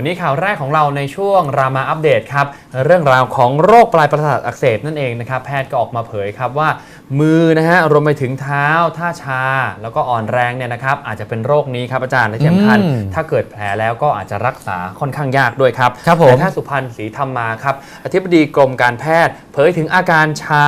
วันนี้ข่าวแรกของเราในช่วงรามาอัปเดตครับเรื่องราวของโรคปลายประสาทอักเสบนั่นเองนะครับแพทย์ก็ออกมาเผยครับว่ามือนะฮะรวมไปถึงเท้าท่าชา แล้วก็อ่อนแรงเนี่ยนะครับอาจจะเป็นโรคนี้ครับอาจารย์และที่สำคัญอืมถ้าเกิดแผลแล้วก็อาจจะรักษาค่อนข้างยากด้วยครับครับผมแต่ถ้าสุพันธ์ศรีธรรมาครับอธิบดีกรมการแพทย์ เผยถึงอาการชา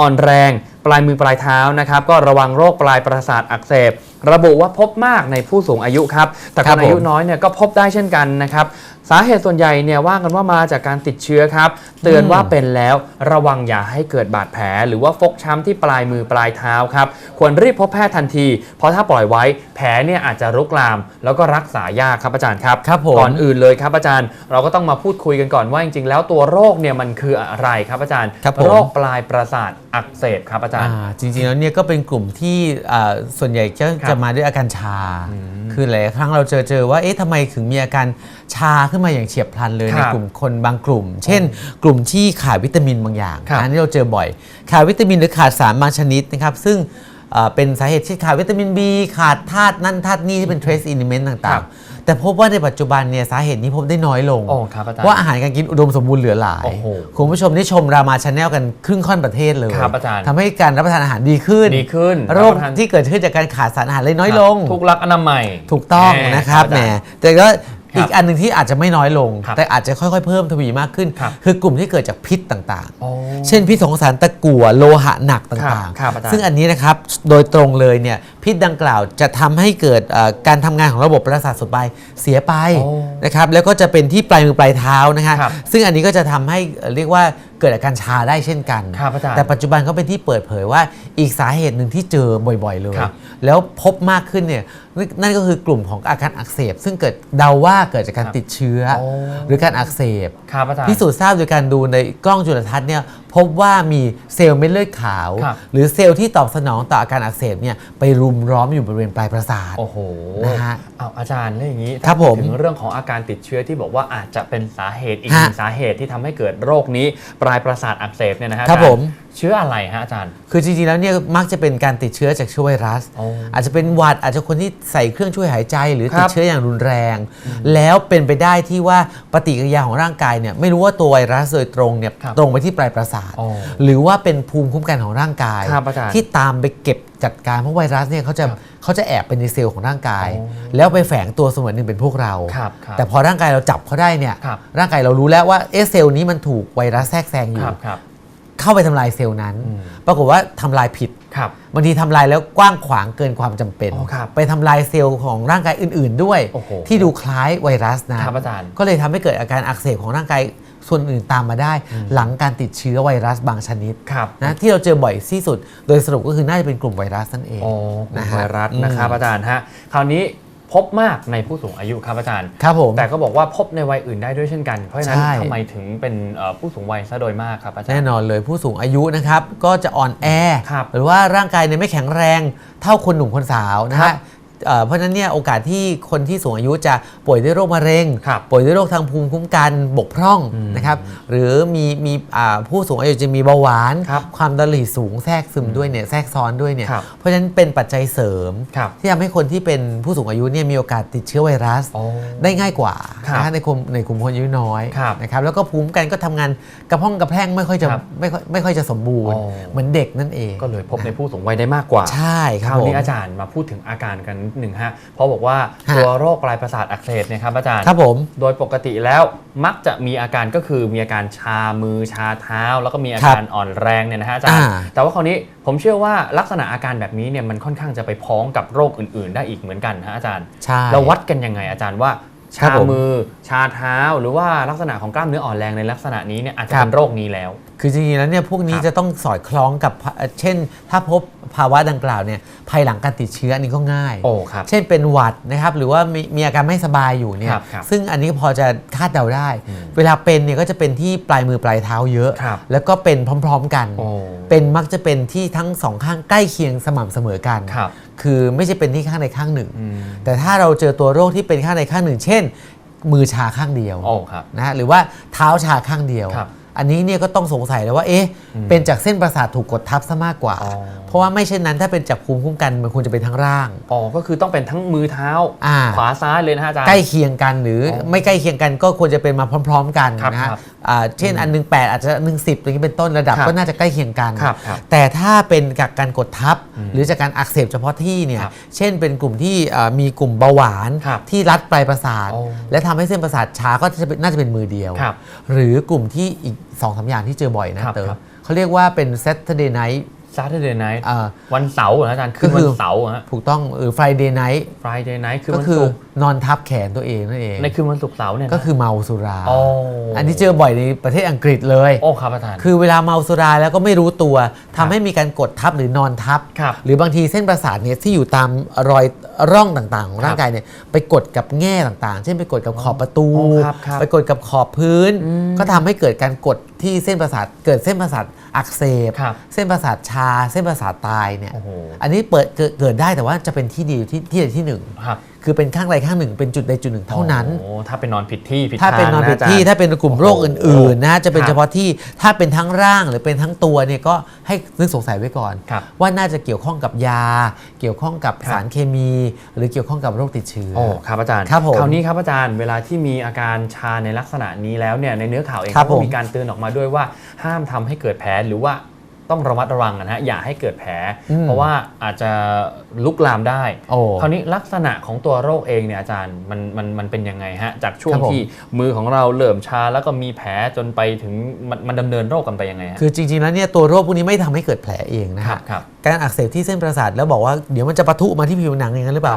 อ่อนแรง ปลายมือปลายเท้านะครับก็ระวังโรคปลายประสาทอักเสบ ระบุว่าพบมากในผู้สูงอายุครับ แต่คครับนอายุผมน้อยเนี่ยก็พบได้เช่นกันนะครับ สาเหตุส่วนใหญ่เนี่ยว่ากันว่ามาจากการติดเชื้อครับ เตือนว่าเป็นแล้วระวังอย่าให้เกิดบาดแผล หรือว่าฟกช้ำที่ปลายมือปลายเท้าครับ ควรรีบพบแพทย์ทันที เพราะถ้าปล่อยไว้แผลเนี่ยอาจจะรุกลาม แล้วก็รักษายากครับอาจารย์ครับครับผมก่อนอื่นเลยครับอาจารย์ เราก็ต้องมาพูดคุยกันก่อนว่าจริงๆ แล้วตัวโรคเนี่ยมันคืออะไรครับอาจารย์ครับผมโรคปลายประสาทอักเสบครับอาจารย์อ่าจริงๆแล้วเนี่ยก็เป็นกลุ่มที่อ่าส่วนใหญ่จะครับจะมาด้วยอาการชา คือหลายครั้งเราเจอเจอว่าเอ๊ะทำไมถึงมีอาการชาขึ้นมาอย่างเฉียบพลันเลยคในรับกลุ่มคนบางกลุ่ม เช่น กลุ่มที่ขาดวิตามินบางอย่างครับอันนี้เราเจอบ่อย ขาดวิตามินหรือขาดสารบางชนิดนะครับ ซึ่งอ่าเป็นสาเหตุที่ขาดวิตามิน B ขาดธาตุนั่นธาตุนี่ที่เป็น trace element ครัต่างบๆ แต่พบว่าในปัจจุบันเนี่ยสาเหตุนี้พบได้น้อยลง โอ้ครับอาจารย์ว่าอาหารการกินอุดมสมบูรณ์เหลือหลาย โอ้โหคุณผู้ชมที่ชมรามาชาแนลกันครึ่งค่อนประเทศเลยครับอาจารย์ทำให้การรับประทานอาหารดีขึ้นดีขึ้นโรคบปะทาน ที่เกิดขึ้นจากการขาดสารอาหารเลยน้อยลงถูกลักอนามัย ถูกต้องแหมนะครับอาแหมจารย์แต่ก็ครับอีกอันหนึ่งที่อาจจะไม่น้อยลง ครับแต่อาจจะค่อยๆ เพิ่มทวีมากขึ้น ครับ คือกลุ่มที่เกิดจากพิษต่างโอ้ ๆ เช่นพิษของสารตะกั่วโลหะหนักต่างครับครับอาจารย์ซึ่งอันนี้นะครับโดยตรงเลยเนี่ยพิษดังกล่าวจะทำให้เกิดเอ่อการทำงานของระบบประสาทส่วนปลายเสียไปโอ้นะครับแล้วก็จะเป็นที่ปลายมือปลายเท้านะฮะครับซึ่งอันนี้ก็จะทำให้เอ่อเรียกว่าเกิดอาการชาได้เช่นกันครับอาจารย์แต่ปัจจุบันก็เป็นที่เปิดเผยว่าอีกสาเหตุหนึ่งที่เจอบ่อยๆเลยครับแล้วพบมากขึ้นเนี่ยนั่นนั่นก็คือกลุ่มของอาการอักเสบ ซึ่งเกิดเดาว่าเกิดจากการครับติดเชื้อโอ้หรือการอักเสบครับอาจารย์พิสูจน์ทราบโดยการดูในกล้องจุลทรรศน์เนี่ยพบว่ามีเซลล์เม็ดเลือดขาว ครับ หรือเซลล์ที่ตอบสนองต่ออาการอักเสบเนี่ยไปรุมร้อมอยู่บริเวณปลายประสาท โอ้โหนะฮะเอาอาจารย์แล้วอย่างนี้ครับถ้าพูดผมถึงเรื่องของอาการติดเชื้อที่บอกว่าอาจจะเป็นสาเหตุอีกหนึ่งฮะสาเหตุที่ทำให้เกิดโรคนี้ ปลายประสาทอักเสบเนี่ยนะฮะครับอาจาย์ผมเชื้ออะไรฮะอาจารย์ คือจริงๆแล้วเนี่ยมักจะเป็นการติดเชื้อจากเชื้อไวรัส โอ้อาจจะเป็นหวัดอาจจะคนที่ใส่เครื่องช่วยหายใจ หรือครับติดเชื้ออย่างรุนแรง แล้วเป็นไปได้ที่ว่าปฏิกิริยาของร่างกายเนี่ยไม่รู้ว่าตัวไวรัสโดยตรงเนี่ยครับตรงไปที่ปลายประสาทโอ้หรือว่าเป็นภูมิคุ้มกันของร่างกาย ครับอาจารย์ที่ตามไปเก็บจัดการเพราะไวรัสเนี่ยเขาจะครับเขาจะแอบเป็นในเซลล์ของร่างกายโอ้แล้วไปแฝงตัวเสมือนหนึ่งเป็นพวกเรา ครับครับแต่พอร่างกายเราจับเขาได้เนี่ยครับร่างกายเรารู้แล้วว่าเอะเซลล์นี้มันถูกไวรัสแทรกแซงอคยู่รับครับ เข้าไปทำลายเซลล์นั้นอืมปรากฏว่าทำลายผิดครับบางทีทำลายแล้วกว้างขวางเกินความจำเป็นอ๋อครับไปทำลายเซลล์ของร่างกายอื่น ๆ ด้วยโอ้โหที่ดูคล้ายไวรัสนะครับอาจารย์ก็เลยทำให้เกิดอาการอักเสบของร่างกายส่วนอื่นตามมาได้ หลังการติดเชื้อไวรัสบางชนิดครับนะที่เราเจอบ่อยที่สุด โดยสรุปก็คือน่าจะเป็นกลุ่มไวรัสนั่นเองโอ้กลุ่นะมฮะไวรัสนะครับอืมอาจารย์ฮะคราวนี้ พบมากในผู้สูงอายุครับอาจารย์ ครับผม แต่ก็บอกว่าพบในวัยอื่นได้ด้วยเช่นกัน เพราะฉะนั้นใช่ ทำไมถึงเป็นเอ่อผู้สูงวัยซะโดยมากครับอาจารแน่ย์นอนเลยผู้สูงอายุนะครับก็จะอ่อนแอ ครับหรือว่าร่างกายเนี่ยไม่แข็งแรงเท่าคนหนุ่มคนสาวนะครัฮะบ เอ่อเพราะฉะนั้นเนี่ยโอกาสที่คนที่สูงอายุจะป่วยด้วยโรคมะเร็งครับป่วยด้วยโรคทางภูมิคุ้มกันบกพร่องอืมนะครับหรือมีมีอ่าผู้สูงอายุจะมีเบาหวานครับความดันโลหิตสูงแทรกซึมด้วยเนี่ยแทรกซ้อนด้วยเนี่ยครับเพราะฉะนั้นเป็นปัจจัยเสริมครับที่ทำให้คนที่เป็นผู้สูงอายุเนี่ยมีโอกาสติดเชื้อไวรัสโอ้ได้ง่ายกว่าครับนะฮะในกลุ่มในกลุ่มคนอายุน้อยครับนะครับแล้วก็ภูมิคุ้มกันก็ทำงานกระพ้องกระแพร่งไม่ค่อยจะครับไม่ค่อยไม่ค่อยจะสมบูรณ์อ๋อเหมือนเด็กนั่นเองก็เลยพบในผู้สูงวัยได้มากกว่าใช่คครับราวผมนี้อาจารย์มาพูดถึงอาการกันนิดหนึ่งฮะเพราะบอกว่าฮะ ตัวโรคปลายประสาทอักเสบเนี่ยครับอาจารย์ ครับผม โดยปกติแล้วมักจะมีอาการก็คือมีอาการชามือชาเท้า แล้วก็มีอาการอ่อนแรงเนี่ยนะฮะอาจารย์อ่า แต่ว่าคราวนี้ผมเชื่อว่าลักษณะอาการแบบนี้เนี่ยมันค่อนข้างจะไปพ้องกับโรคอื่น ๆ ได้อีกเหมือนกันฮะอาจารย์ ใช่ เราวัดกันยังไงอาจารย์ว่าครั ชาบผมมือ ชาเท้าหรือว่าลักษณะของกล้ามเนื้ออ่อนแรงในลักษณะนี้เนี่ยอาจจะครับเป็นโรคนี้แล้ว คือจริงๆแล้วเนี่ยพวกนี้ครับจะต้องสอดคล้องกับเอ่อเช่น ถ้าพบภาวะดังกล่าวเนี่ยภายหลังการติดเชื้ออันนี้ก็ง่ายโอ้ครับเช่นเป็นหวัดนะครับหรือว่ามีมีอาการไม่สบายอยู่เนี่คยรับครับซึ่งอันนี้พอจะคาดเดาได้อืมเวลาเป็นเนี่ยก็จะเป็นที่ปลายมือปลายเท้าเยอะครับแล้วก็เป็นพร้อม ๆกันโอ้เป็นมักจะเป็นที่ทั้งสองข้างใกล้เคียงสม่ำเสมอกัน ครับคือไม่ใช่เป็นที่ข้างใดข้างหนึ่งอืมแต่ถ้าเราเจอตัวโรคที่เป็นข้างใดข้างหนึ่ง เช่น มือชาข้างเดียวโอ้ครับนะฮะหรือว่าเท้าชาข้างเดียวครับ อันนี้เนี่ยก็ต้องสงสัยแล้วว่าเอ๊ะเป็นจากเส้นประสาทถูกกดทับซะมากกว่าอ๋อเพราะว่าไม่เช่นนั้นถ้าเป็นจากภูมิคุ้มกันมันควรจะเป็นทั้งร่างอ๋อก็คือต้องเป็นทั้งมือเท้าอ่าขวาซ้ายเลยนะฮะอาจารย์ใกล้เคียงกันหรือออไม่ใกล้เคียงกันก็ควรจะเป็นมาพร้อม ๆ กันครับนะฮะครับอ่าเช่นอันหนึ่งแปดอาจจะหนึ่งสิบอย่างนี้เป็นต้นระดับครับก็น่าจะใกล้เคียงกันครับครับแต่ถ้าเป็นจากการกดทับ หรือจากการอักเสบเฉพาะที่เนี่ยครับเช่นเป็นกลุ่มที่อ่ามีกลุ่มเบาหวานครับที่รัดปลายประสาทโอ้และทำให้เส้นประสาทช้าก็จะเป็นน่าจะเป็นมือเดียวครับหรือกลุ่มที่อีก2อสอย่างที่เจอบ่อยนะครับเติมครับ เขาเรียกว่าเป็น Saturday night Saturday night อ่าวันเสาร์เหรออาจารย์ คืก็อคืวัอนเสาร์อะฮะถูกต้องหรือ Friday night Friday night คือก็วันคือศุกร์นอนทับแขนตัวเองนั่นเองในคืนวันศุกร์เสาร์เนี่ยนะก็คือเมาสุราโอ้อันนี้เจอบ่อยในประเทศอังกฤษเลยโอ้ครับอาจารย์คือเวลาเมาสุราแล้วก็ไม่รู้ตัวทำให้มีการกดทับหรือนอนทับครับ หรือบางทีเส้นประสาทเนี่ยที่อยู่ตามรอยร่องต่างๆ ของร่างกายเนี่ยไปกดกับแง่ต่างๆ เช่นไปกดกับขอบประตูโอ้ครับครับไปกดกับขอบพื้น ก็ทำให้เกิดการกด ที่เส้นประสาทเกิดเส้นประสาทอักเสบ ครับเส้นประสาทชา เส้นประสาทตายเนี่ยโอ้โห อันนี้เปิดเกิดเกิดได้แต่ว่าจะเป็นที่เดียวที่ที่ใดที่หนึ่ง ครับคือเป็นข้างใดข้างหนึ่งเป็นจุดใดจุดหนึ่งเท่านั้น โอ้ถ้าเป็นนอนผิดที่ผิดถ้าเป็นทงนอนผิดะจรย์ที่ถ้าเป็นกลุ่มโรคอื่นๆนะจะเป็นครับเฉพาะที่ถ้าเป็นทั้งร่างหรือเป็นทั้งตัวเนี่ยก็ให้นึกสงสัยไว้ก่อน ครับว่าน่าจะเกี่ยวข้องกับยา เกี่ยวข้องกับครับ สารเคมี หรือเกี่ยวข้องกับโรคติดเชื้อ โอ้ครับอาจารย์ครับผมคราวนี้ครับอาจารย์เวลาที่มีอาการชาในลักษณะนี้แล้วเนี่ยในเนื้อข่าวเองครับเขาก็ผมมีการเตือนออกมาด้วยว่าห้ามทำให้เกิดแผลหรือว่า ต้องระมัดระวังนะฮะอย่าให้เกิดแผลอืมเพราะว่าอาจจะลุกลามได้โอ้คราวนี้ลักษณะของตัวโรคเองเนี่ยอาจารย์มันมันมันเป็นยังไงฮะจากช่วคงรับผมที่มือของเราเริ่มชาแล้วก็มีแผลจนไปถึงมันมันดำเนินโรคกันไปยังไงฮะคือจริงๆแล้วเนี่ยตัวโรคพวกนี้ไม่ทำให้เกิดแผลเองนะคครัรับบครับการอักเสบที่เส้นประสาทแล้วบอกว่าเดี๋ยวมันจะปะทุมาที่ผิวหนังอย่างนั้นหรือเปล่า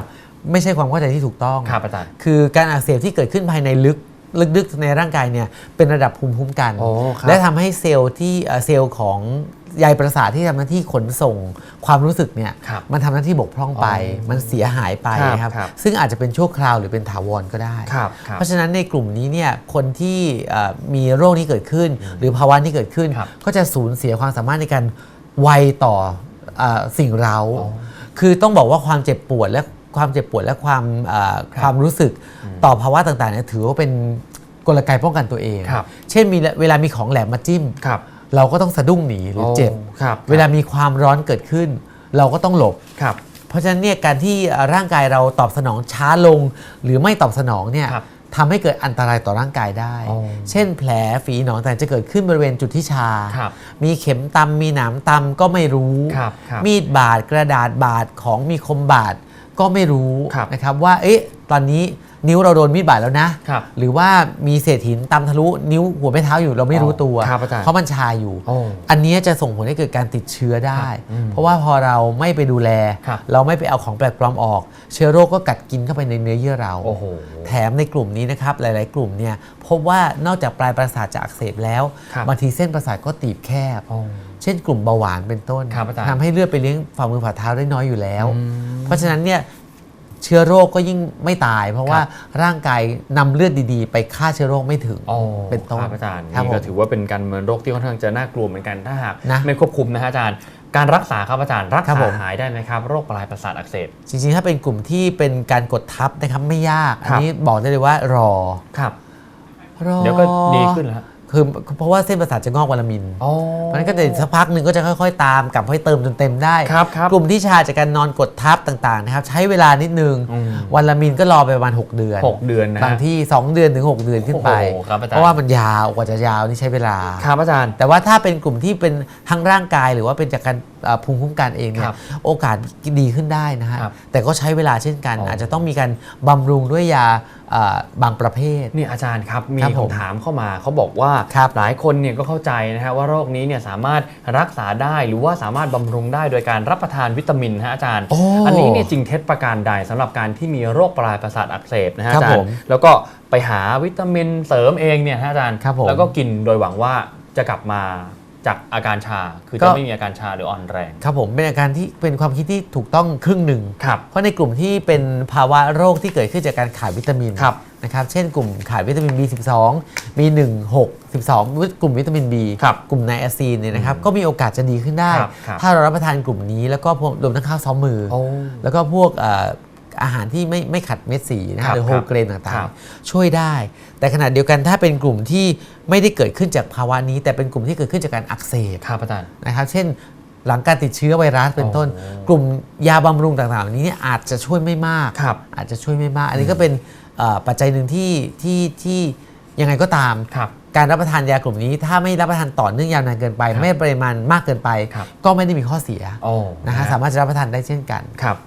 ไม่ใช่ความเข้าใจที่ถูกต้องครับอาจารย์คือการอักเสบที่เกิดขึ้นภายในลึก ลึกๆในร่างกายเนี่ยเป็นระดับภูมิคุ้มกันโอ้ครับและทำให้เซลล์ที่เอ่อเซลล์ของใยประสาทที่ทำหน้าที่ขนส่งความรู้สึกเนี่ยครับมันทำหน้าที่บกพร่องไปอ๋อมันเสียหายไปครับนะครับครับซึ่งอาจจะเป็นชั่วคราวหรือเป็นถาวรก็ได้ครับครับเพราะฉะนั้นในกลุ่มนี้เนี่ยคนที่เอ่อมีโรคนี้เกิดขึ้น หรือภาวะนี้เกิดขึ้นครับก็จะสูญเสียความสามารถในการไวต่อเออสิ่งเร้าอ๋อคือต้องบอกว่าความเจ็บปวดและ ความเจ็บปวดและความเอ่อครับความรู้สึกต่อภาวะต่างๆเนี่ยถือว่าเป็นกลไกป้องกันตัวเองครับเช่นมีเวลามีของแหลมมาจิ้มครับเราก็ต้องสะดุ้งหนีหรือเจ็บโครับเวลามีความร้อนเกิดขึ้น เราก็ต้องหลบครับเพราะฉะนั้นเนี่ยการที่ร่างกายเราตอบสนองช้าลง หรือไม่ตอบสนองเนี่ยครับทำให้เกิดอันตรายต่อร่างกายได้อ๋อเช่นแผลฝีหนองแต่างๆจะเกิดขึ้นบริเวณจุดที่ชาครับมีเข็มตำมีหนามตำก็ไม่รู้ครับครับมีดบาดกระดาษบาดของมีคมบาด ก็ไม่รู้ครับนะครับว่าเอ๊ะตอนนี้นิ้วเราโดนมีดบาดแล้วนะครับหรือว่ามีเศษหินตำทะลุนิ้วหัวแม่เท้าอยู่เราไม่รู้ตัวครับอาจารย์เพราะมันชาอยู่โอ้อันนี้จะส่งผลให้เกิดการติดเชื้อได้ครับอืมเพราะว่าพอเราไม่ไปดูแลครับเราไม่ไปเอาของแปลกปลอมออก เชื้อโรคก็กัดกินเข้าไปในเนื้อเยื่อเราโอ้โหแถมในกลุ่มนี้นะครับหลาย ๆ กลุ่มเนี่ยพบว่านอกจากปลายประสาทจะอักเสบแล้วครับบางทีเส้นประสาทก็ตีบแคบโอ้ เช่นกลุ่มเบาหวานเป็นต้นครับอาจารย์ทำให้เลือดไปเลี้ยงฝ่ามือฝ่าเท้าได้น้อยอยู่แล้วอืมเพราะฉะนั้นเนี่ยเชื้อโรคก็ยิ่งไม่ตาย เพราะว่าร่างกายนำเลือดดีๆ ไปฆ่าเชื้อโรคไม่ถึงอ๋อเป็นต้นครับอาจารย์ครับนี่ก็ผมถือว่าเป็นการเมืองโรคที่ค่อนข้างจะน่ากลัวเหมือนกันถ้าหากนะไม่ควบคุมนะฮะอาจารย์การรักษาครับอาจารย์รักครับษาผมหายได้ไหมครับ โรคปลายประสาทอักเสบจริงๆ ถ้าเป็นกลุ่มที่เป็นการกดทับนะครับไม่ยาก อันครับนี้บอกได้เลยว่ารอครับรอเดี๋ยวก็ดีขึ้นแล้วฮะ คือเพราะว่าเส้นประสาทจะงอกวันละมิลอ๋อมันก็จะสักพักหนึ่งก็จะค่อย ๆ ตามกลับให้เติมจนเต็มได้ครับครับกลุ่มที่ชาจากการนอนกดทับต่างๆนะครับใช้เวลานิดนึงอืมวันละมิลก็รอไปประมาณ 6 เดือนหกเดือนนะฮะบางที่ 2 เดือนถึง 6 เดือนขึ้นไปโอ้โหครับอาจารย์เพราะว่ามันยาวกว่าจะยาวนี่ใช้เวลาครับอาจารย์ แต่ว่าถ้าเป็นกลุ่มที่เป็นทั้งร่างกายหรือว่าเป็นจากการเอ่อภูมิคุ้มกันเองเนี่ครัยบโอกาสดีขึ้นได้นะฮะครับแต่ก็ใช้เวลาเช่นกันอ๋อออาจจะต้องมีการบำรุงด้วยยาเอ่อบางประเภท นี่อาจารย์ครับ มีครับผมคำถามเข้ามาเขาบอกว่าครับหลายคนเนี่ยก็เข้าใจนะฮะว่าโรคนี้เนี่ยสามารถรักษาได้หรือว่าสามารถบำรุงได้โดยการรับประทานวิตามินนะฮะอาจารย์โอ้อันนี้เนี่ยจริงเท็จประการใดสำหรับการที่มีโรคปลายประสาทอักเสบนะฮะครับอาจารผย์มแล้วก็ไปหาวิตามินเสริมเองเนี่ยฮะอาจารย์ครับผมแล้วก็กินโดยหวังว่าจะกลับมา จากอาการชาคือก็ จะไม่มีอาการชาหรืออ่อนแรง ครับผมเป็นอาการที่เป็นความคิดที่ถูกต้องครึ่งหนึ่ง ครับ เพราะในกลุ่มที่เป็นภาวะโรคที่เกิดขึ้นจากการขาดวิตามินครับนะครับเช่นกลุ่มขาดวิตามิน B12 B1 6 12วิตกลุ่มวิตามิน B ครับกลุ่มไนอาซีนเนี่ยนะครับก็มีโอกาสจะดีขึ้นได้ ครับครับ ถ้าเรารับประทานกลุ่มนี้แล้วก็พวกรวมทั้งข้าวซ้อมมือโอ้แล้วก็พวกเอ่อ อาหารที่ไม่ไม่ขัดเม็ดสีนะครัฮะบหรือโฮครับเกรนต่าครังบ ๆ ช่วยได้ แต่ขณะเดียวกันถ้าเป็นกลุ่มที่ไม่ได้เกิดขึ้นจากภาวะนี้ แต่เป็นกลุ่มที่เกิดขึ้นจากการอักเสบ ครับอาจารย์ นะครับเช่นหลังการติดเชื้อไวรัสเป็นต้น โอ้กลุ่มยาบำรุงต่างๆเหล่านี้เนี่ยอาจจะช่วยไม่มาก ครับอาจจะช่วยไม่มาก อันนี้ก็เป็นเอ่อปัจจัยหนึ่งที่ที่ที่ยังไงก็ตาม ครับการรับประทานยากลุ่มนี้ ถ้าไม่รับประทานต่อเนื่องยาวนานเกินไป ครับไม่ปริมาณมากเกินไป ครับ ก็ไม่ได้มีข้อเสียโอ้นะฮะสามารถจะรับประทานได้เช่นกัน ครับ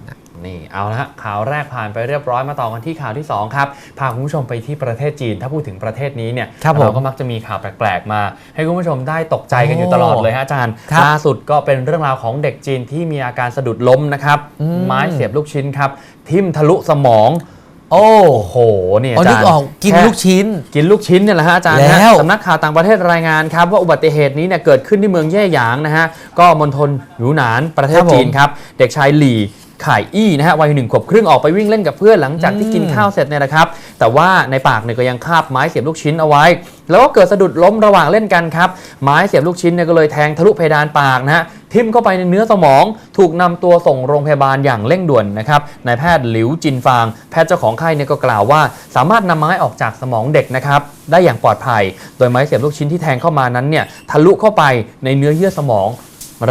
นี่เอาละฮะข่าวแรกผ่านไปเรียบร้อยมาต่อกันที่ข่าวที่ 2 ครับ พาคุณผู้ชมไปที่ประเทศจีน ถ้าพูดถึงประเทศนี้เนี่ยครับผมเราก็มักจะมีข่าวแปลก ๆ มา ให้คุณผู้ชมได้ตกใจกันอยู่ตลอดเลยฮะอาจารย์ครับล่าสุดก็เป็นเรื่องราวของเด็กจีนที่มีอาการสะดุดล้มนะครับอืมไม้เสียบลูกชิ้นครับทิ่มทะลุสมองโอ้โอ้โหเนี่ยอ๋ออานึจากรย์ออกกินแค่ลูกชิ้น กินลูกชิ้นเนี่ยแหละฮะอาจารย์แล้วฮะสำนักข่าวต่างประเทศรายงานครับ ว่าอุบัติเหตุนี้เนี่ยเกิดขึ้นที่เมืองแย่หยางนะฮะ ก็มณฑลหยูหนานประเทศครับผมจีนครับ เด็กชายหลี่ ไข่อี้นะฮะวัยหนึ่งขวบครึ่งออกไปวิ่งเล่นกับเพื่อนหลังจากที่อืมกินข้าวเสร็จเนี่ยนะครับ แต่ว่าในปากเนี่ยก็ยังคาบไม้เสียบลูกชิ้นเอาไว้ แล้วก็เกิดสะดุดล้มระหว่างเล่นกันครับไม้เสียบลูกชิ้นเนี่ยก็เลยแทงทะลุเพดานปากนะฮะทิ่มเข้าไปในเนื้อสมอง ถูกนำตัวส่งโรงพยาบาลอย่างเร่งด่วนนะครับนายแพทย์หลิวจินฟาง แพทย์เจ้าของไข้เนี่ยก็กล่าวว่า สามารถนำไม้ออกจากสมองเด็กนะครับได้อย่างปลอดภัย โดยไม้เสียบลูกชิ้นที่แทงเข้ามานั้นเนี่ยทะลุเข้าไปในเนื้อเยื่อสมอง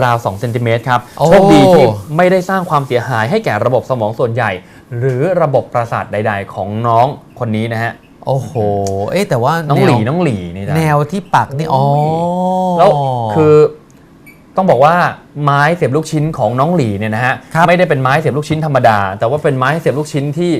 ราว2เซนติเมตรครับ โอ้ โชคดีที่ไม่ได้สร้างความเสียหายให้แก่ระบบสมองส่วนใหญ่ หรือระบบประสาทใด ๆ ของน้องคนนี้นะฮะ โอ้โห เอ๊ะแต่ว่าน้องแวหลีน้องหลีนี่นะ แนวที่ปักนี่ อ๋อแล้วคือต้องบอกว่าไม้เสียบลูกชิ้นของน้องหลีเนี่ยนะฮะครับไม่ได้เป็นไม้เสียบลูกชิ้นธรรมดา แต่ว่าเป็นไม้เสียบลูกชิ้นที่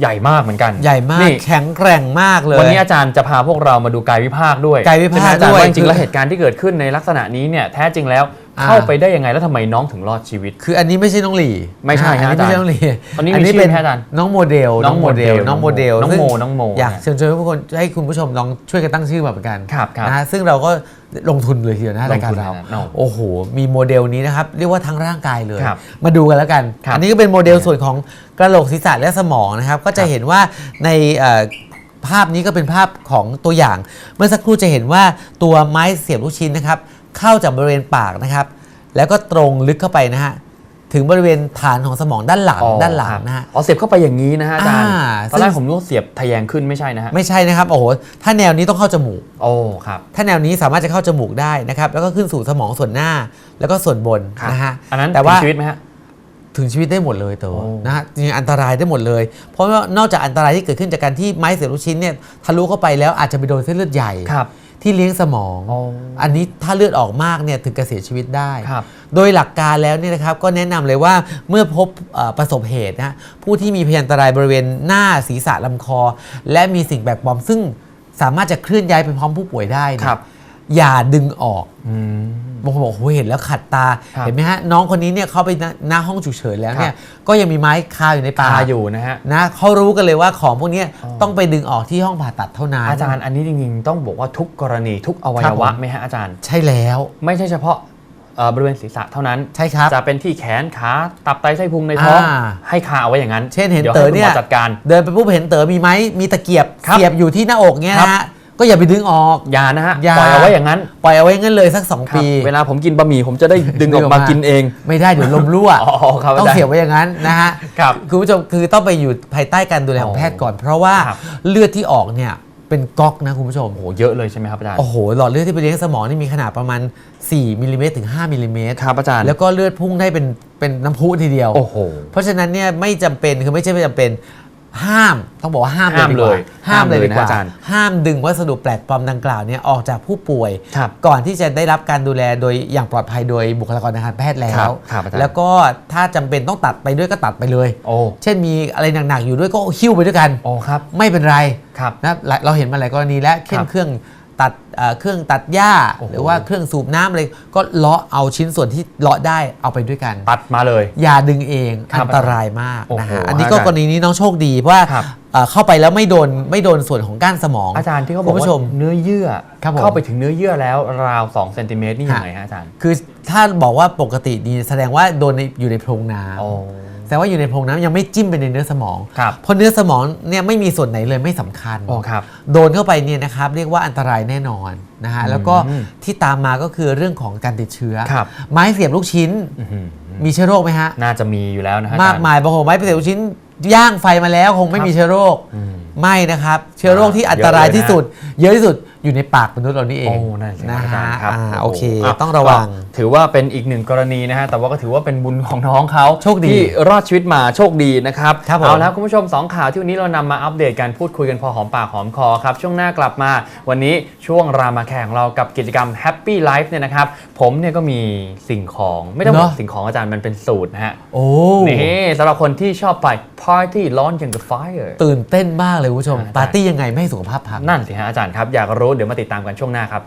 ใหญ่มากเหมือนกันใหญ่มาก นี่แข็งแกร่งมากเลย วันนี้อาจารย์จะพาพวกเรามาดูกายวิภาคด้วยกายวิภาคใช่ไหมอาจารย์ด้วยว่าจริงๆแล้วคือเหตุการณ์ที่เกิดขึ้นในลักษณะนี้เนี่ยแท้จริงแล้วอ่า เข้าไปได้ยังไงแล้วทำไมน้องถึงรอดชีวิต คืออันนี้ไม่ใช่น้องหลีไม่ใช่นะฮะอันนี้ไม่ใช่อาจารย์น้องหลีอันนี้มีชื่อเป็นไหมอาจารย์น้องโมเดลน้องโมเดลน้องโมเดลน้องซึ่โมน้องโมอยากนะเชิญชวนทุกคนให้คุณผู้ชมลองช่วยกันตั้งชื่อมาเหมือนกันครับครับนะฮะซึ่งเราก็ลงทุนเลยทีเดียวนะลรางยการทุนเรานะเอาโอ้โห มีโมเดลนี้นะครับ เรียกว่าทั้งร่างกายเลยครับมาดูกันแล้วกันครับอันนี้ก็เป็นโมเดลส่วนของกระโหลกศีรษะและสมองนะครับ ก็จะครับเห็นว่าในเอ่อภาพนี้ก็เป็นภาพของตัวอย่าง เมื่อสักครู่จะเห็นว่าตัวไม้เสียบลูกชิ้นนะครับ เข้าจากบริเวณปากนะครับ แล้วก็ตรงลึกเข้าไปนะฮะถึงบริเวณฐานของสมองด้านหลังอ๋อด้านหลังครับนะฮะ อ๋อเสียบเข้าไปอย่างนี้นะฮะอาจารย์อ่าตอนแรกซึ่งผมนึกว่าเสียบทะแยงขึ้นไม่ใช่นะฮะไม่ใช่นะครับโอ้โหถ้าแนวนี้ต้องเข้าจมูก โอ้ครับถ้าแนวนี้สามารถจะเข้าจมูกได้นะครับ แล้วก็ขึ้นสู่สมองส่วนหน้าแล้วก็ส่วนบนครับนะฮะอันนั้นแต่ว่าถึงชีวิตไหมฮะ ถึงชีวิตได้หมดเลยตัวโอ้ นะฮะจริงๆอันตรายได้หมดเลย เพราะว่านอกจากอันตรายที่เกิดขึ้นจากการที่ไม้เสียบลูกชิ้นเนี่ยทะลุเข้าไปแล้วอาจจะไปโดนเส้นเลือดใหญ่ ครับ ที่เลี้ยงสมองโอ้อันนี้ถ้าเลือดออกมากเนี่ยถึงกับเสียชีวิตได้ครับโดยหลักการแล้วเนี่ยนะครับก็แนะนำเลยว่าเมื่อพบเอ่อประสบเหตุนะผู้ที่มีพยานอันตรายบริเวณหน้าศีรษะลำคอ และมีสิ่งแปลกปลอมซึ่งสามารถจะเคลื่อนย้ายไปพร้อมผู้ป่วยได้เนี่ยครับ อย่าดึงออกอืมบางคนบอกโอ้โหเห็นแล้วขัดตาครับเห็นไหมฮะน้องคนนี้เนี่ยเขาไปหน้าหน้าห้องฉุกเฉินแล้วเนี่ยก็ยังมีไม้คาอยู่ในปากคาอยู่นะฮะนะเขารู้กันเลยว่าของพวกเนี้ยอ๋อต้องไปดึงออกที่ห้องผ่าตัดเท่านั้นอาจารย์อันนี้จริงๆ ต้องบอกว่าทุกกรณีทุกอวัครัยบวะผมไหมฮะอาจารย์ ใช่แล้ว ไม่ใช่เฉพาะเอ่อบริเวณศีรษะเท่านั้นใช่ครับจะเป็นที่แขนขาตับไตไส้พุงในท้องอ่าให้คาเอาไว้อย่างนั้น เช่นเห็นดี๋ยวเต๋อให้คุณเนี่ยหมจัดการเดินไปปุ๊บเห็นเต๋อมีไม้มีตะเกียบครับเสียบอยู่ที่หน้าอกเงี้ยนะฮะ ก็อย่าไปดึงออก อย่านะฮะอย่า ปล่อยเอาไว้อย่างนั้นปล่อยเอาไว้งั้นเลยสัก2ครับปี เวลาผมกินบะหมี่ผมจะได้ดึงออกมากินเอง ไม่ได้เดี๋ยวลมรั่วอ๋อครับต้องอาจารย์เสียบไว้อย่างนั้นนะฮะครับคุณผู้ชมคือต้องไปอยู่ภายใต้การดูแลของแพทย์ก่อน เพราะว่าครับ เลือดที่ออกเนี่ยเป็นก๊อกนะคุณผู้ชม โอ้โหเยอะเลยใช่ไหมครับอาจารย์โอ้โห หลอดเลือดที่ไปเลี้ยงสมองนี่มีขนาดประมาณ 4มิลลิเมตรถึง 5มิลลิเมตรครับอาจารย์แล้วก็เลือดพุ่งได้เป็นเป็นน้ำพุทีเดียว โอ้โห เพราะฉะนั้นเนี่ยไม่จำเป็นคือไม่ใช่ไม่จำเป็น ห้ามต้องบอกว่าห้ามห้ามดีกว่เลยห้ามเลยห้ามเลยดีกว่านะอาจารย์ห้ามดึงวัสดุแปลกปลอมดังกล่าวเนี่ยออกจากผู้ป่วยครับก่อนที่จะได้รับการดูแลโดยอย่างปลอดภัยโดยบุคลากรทางการแพทย์แล้ครัวบครับอาจารย์แล้วก็ถ้าจำเป็นต้องตัดไปด้วยก็ตัดไปเลยโอ้เช่นมีอะไรหนักๆอยู่ด้วยก็หิ้วไปด้วยกันโอ้ครับไม่เป็นไรครับนะหลายเราเห็นมาหลายกรณีแล้วเช่นครับเครื่อง ตัดเอ่อเครื่องตัดหญ้าโอ้โหหรือว่าเครื่องสูบน้ำอะไรก็เลาะเอาชิ้นส่วนที่เลาะได้เอาไปด้วยกันตัดมาเลย อย่าดึงเองครับอันตรายมากโอ้โหนะฮะอันนี้ก็อาจารย์กรณีนี้น้องโชคดีเพราะว่าครับเอ่อเข้าไปแล้วไม่โดนไม่โดนส่วนของก้านสมอง อาจารย์ที่เขาบคุอกณผู้ว่าชมเนื้อเยื่อครับผมเข้าไปถึงเนื้อเยื่อแล้วราว2เซนติเมตรนี่ฮะยังไงฮะอาจารย์ คือถ้าบอกว่าปกติดีแสดงว่าโดนในอยู่ในโพรงน้โอ้ำ แสดงว่าอยู่ในโพรงน้ำยังไม่จิ้มไปในเนื้อสมองครับเพราะเนื้อสมองเนี่ยไม่มีส่วนไหนเลยไม่สำคัญโอ้ครับโดนเข้าไปเนี่ยนะครับเรียกว่าอันตรายแน่นอนนะฮะแล้วก็อืมที่ตามมาก็คือเรื่องของการติดเชื้อครับไม้เสียบลูกชิ้นอื้อหือมีเชื้อโรคไหมฮะ น่าจะมีอยู่แล้วนะฮะมากอจรย์มายบางคนไม้เสียบลูกชิ้นย่างไฟมาแล้วคงไม่มีเชื้อโรคอืมไม่นะครับ เชื้อโรคที่อันตรายที่สุด เยอะที่สุด อยู่ในปากมนุษย์เรานี่เองโอ้นั่นสินะอาจารฮะย์ครับอ่าโอ้โอโหเคอะต้องระวัง ก็ถือว่าเป็นอีกหนึ่งกรณีนะฮะ แต่ว่าก็ถือว่าเป็นบุญของน้องเขาโชคดีที่รอดชีวิตมาโชคดีนะครับ ครับผม เอาแล้วคุณผู้ชม2ข่าวที่วันนี้เรานำมาอัปเดตกันพูดคุยกันพอหอมปากหอมคอครับ ช่วงหน้ากลับมาวันนี้ช่วงรามาแข่ของเรากับกิจกรรม Happy Life เนี่ยนะครับ ผมเนี่ยก็มีสิ่งของไม่ต้องบอกสิ่งของอาจารย์มันเป็นสูตรนะฮะโอ้นี่สำหรับคนที่ชอบไป Party ร้อนอย่างกับ Fire ตื่นเต้นมากเลยคุณผู้ชมอ่าปาร์ตี้ยังไงไม่ให้สุขภาพพัง นั่นสิฮะอาจารย์ครับ อยากรู้เดี๋ยวมาติดตามกันช่วงหน้าครับ